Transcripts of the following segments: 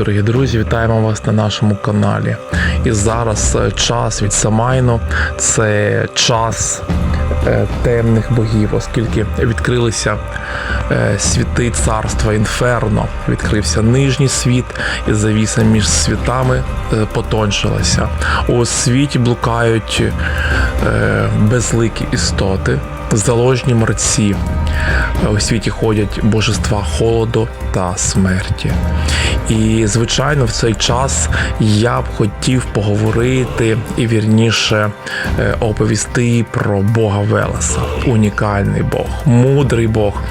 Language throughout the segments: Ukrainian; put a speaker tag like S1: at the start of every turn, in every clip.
S1: Дорогі друзі, вітаємо вас на нашому каналі. І зараз е, час від Самайну це час е, темних богів, оскільки відкрилися е, світи царства Інферно, відкрився нижній світ, і завіса між світами потончилася. У світі блукають безликі істоти, заложні мерці. У світі ходять божества холоду та смерті. І, звичайно, в цей час я б хотів поговорити і вірніше е, оповісти про Бога Велеса. Унікальний Бог, мудрий Бог.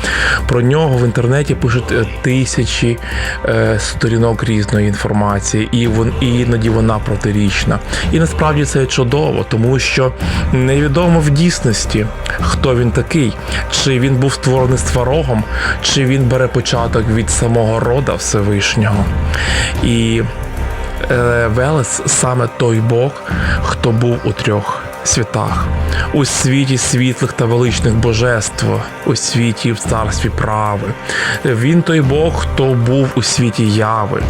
S1: Про нього в інтернеті пишуть е, тисячі е, сторінок різної інформації, і іноді вона протирічна. І насправді це чудово, тому що невідомо в дійсності, хто він такий, чи він був створений сварогом, чи він бере початок від самого рода Всевишнього. І е, Велес саме той Бог, хто був у трьох світах. У світі світлих та величних божеств, у світі в царстві прави. Він той Бог, хто був у світі яви.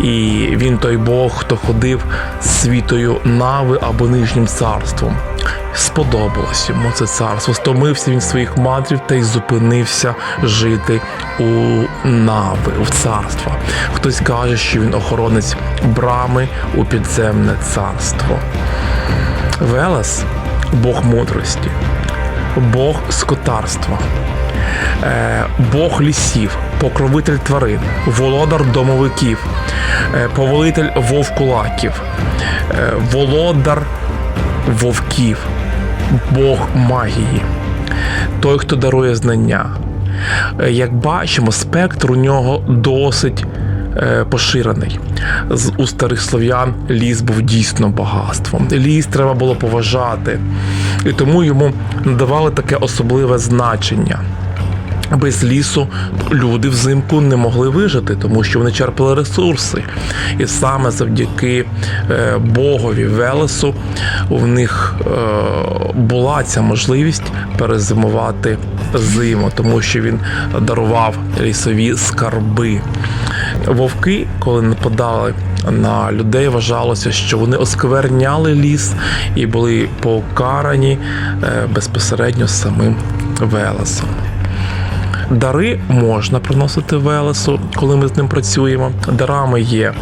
S1: І він той Бог, хто ходив світою нави або нижнім царством. Сподобалось йому це царство. Стомився він своїх мандрів та й зупинився жити у нави, в царство. Хтось каже, що він охоронець брами у підземне царство. Велес Бог мудрості, Бог скотарства, е, Бог лісів, покровитель тварин, володар домовиків, е, повелитель вовкулаків, е, володар вовків, Бог магії, той, хто дарує знання. Е, Як бачимо, спектр у нього досить е, поширений. З у старих слов'ян ліс був дійсно багатством. Ліс треба було поважати, і тому йому надавали таке особливе значення. Без лісу люди взимку не могли вижити, тому що вони черпали ресурси. І саме завдяки е, Богові Велесу у них е, була ця можливість перезимувати зиму, тому що він дарував лісові скарби. Вовки, коли нападали на людей, вважалося, що вони оскверняли ліс і були покарані е, безпосередньо самим Велесом. Дари можна приносити Велесу, коли ми з ним працюємо. Дарами є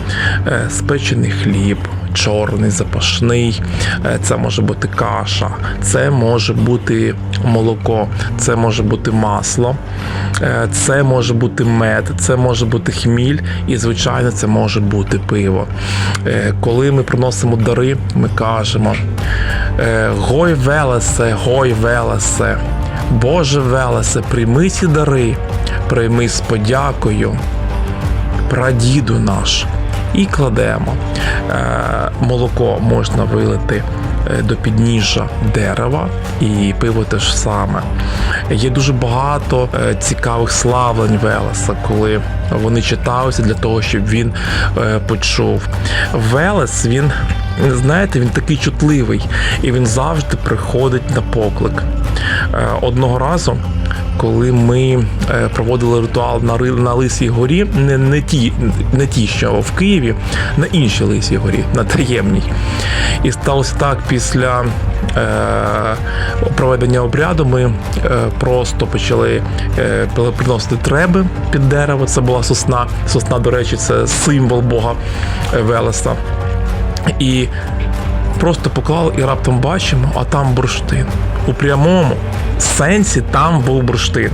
S1: е, спечений хліб, чорний, запашний, е, це може бути каша, це може бути молоко, це може бути масло, е, це може бути мед, це може бути хміль, і, звичайно, це може бути пиво. Коли ми приносимо дари, ми кажемо: Гой Велесе, гой Велесе. Боже Велесе, прийми ці дари, прийми з подякою, прадіду наш. І кладемо. Е, молоко можна вилити е, до підніжжя дерева, і пиво теж саме. Є дуже багато е, цікавих славлень Велеса, коли вони читалися для того, щоб він е, почув. Велес, він, знаєте, він такий чутливий, і він завжди приходить на поклик. Е, Одного разу, коли ми е, проводили ритуал на, на Лисій горі, не, не, ті, не ті, що в Києві, на іншій Лисій горі, на таємній. І сталося так, після проведення обряду ми просто почали приносити треби під дерево. Це була сосна. Сосна, до речі, це символ Бога е, Велеса. І просто поклали і раптом бачимо, а там бурштин. У прямому сенсі там був бурштин.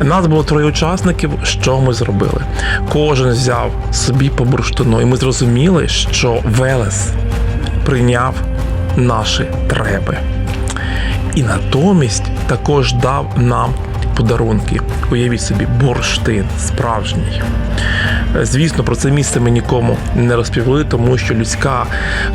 S1: Нас було троє учасників. Що ми зробили? Кожен взяв собі по бурштину, і ми зрозуміли, що Велес прийняв наші треби. І натомість також дав нам подарунки. Уявіть собі, бурштин справжній. Звісно, про це місце ми нікому не розповіли, тому що людська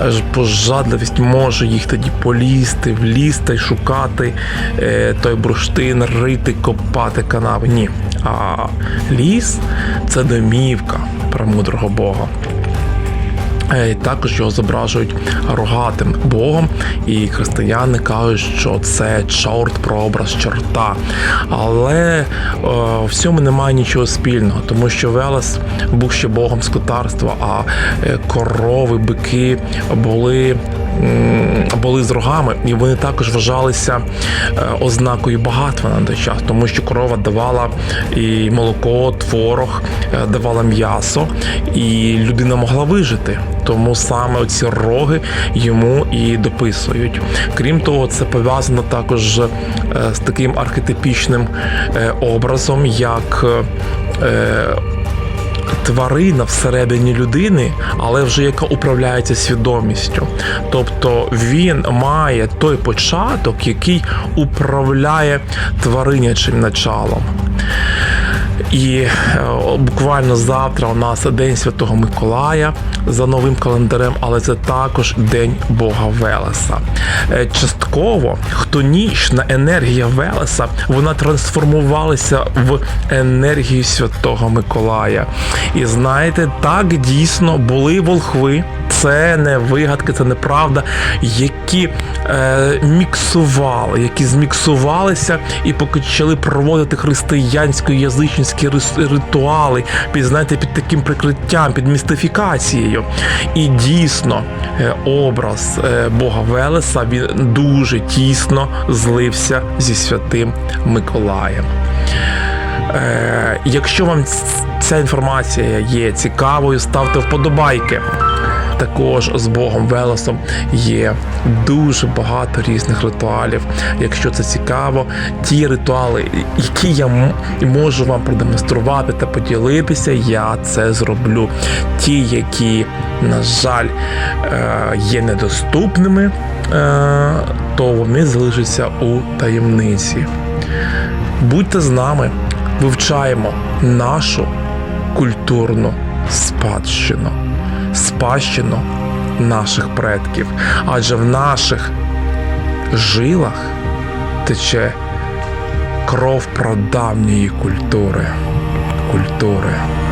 S1: е, пожадливість може їх тоді полізти, влізти, шукати е, той бурштин, рити, копати канави. Ні. А ліс це домівка про мудрого Бога. Е, Також його зображують рогатим богом, і християни кажуть, що це чорт, прообраз чорта. Але е, в цьому немає нічого спільного, тому що Велес був ще богом скотарства, а е, корови, бики були. Були з рогами, і вони також вважалися е, ознакою багатства на той час, тому що корова давала і молоко, творог, е, давала м'ясо, і людина могла вижити. Тому саме оці роги йому і дописують. Крім того, це пов'язано також е, з таким архетипічним образом, як тварина всередині людини, але вже яка управляється свідомістю. Тобто він має той початок, який управляє тваринячим началом. І е, буквально завтра у нас День Святого Миколая за новим календарем, але це також День Бога Велеса. Е, Частково хтонічна енергія Велеса вона трансформувалася в енергію Святого Миколая. І знаєте, так дійсно були волхви. Це не вигадки, це неправда, які е, міксували, які зміксувалися і почали проводити християнсько-язичницькі ритуали під знаєте, під таким прикриттям, під містифікацією. І дійсно е, образ е, Бога Велеса він дуже тісно злився зі святим Миколаєм. Е, якщо вам ця інформація є цікавою, ставте вподобайки. Також з Богом Велесом є дуже багато різних ритуалів. Якщо це цікаво, ті ритуали, які я можу вам продемонструвати та поділитися, я це зроблю. Ті, які, на жаль, е, є недоступними, е, то вони залишаться у таємниці. Будьте з нами, вивчаємо нашу культурну спадщину, спадщину наших предків. Адже в наших жилах тече кров прадавньої культури. Культури.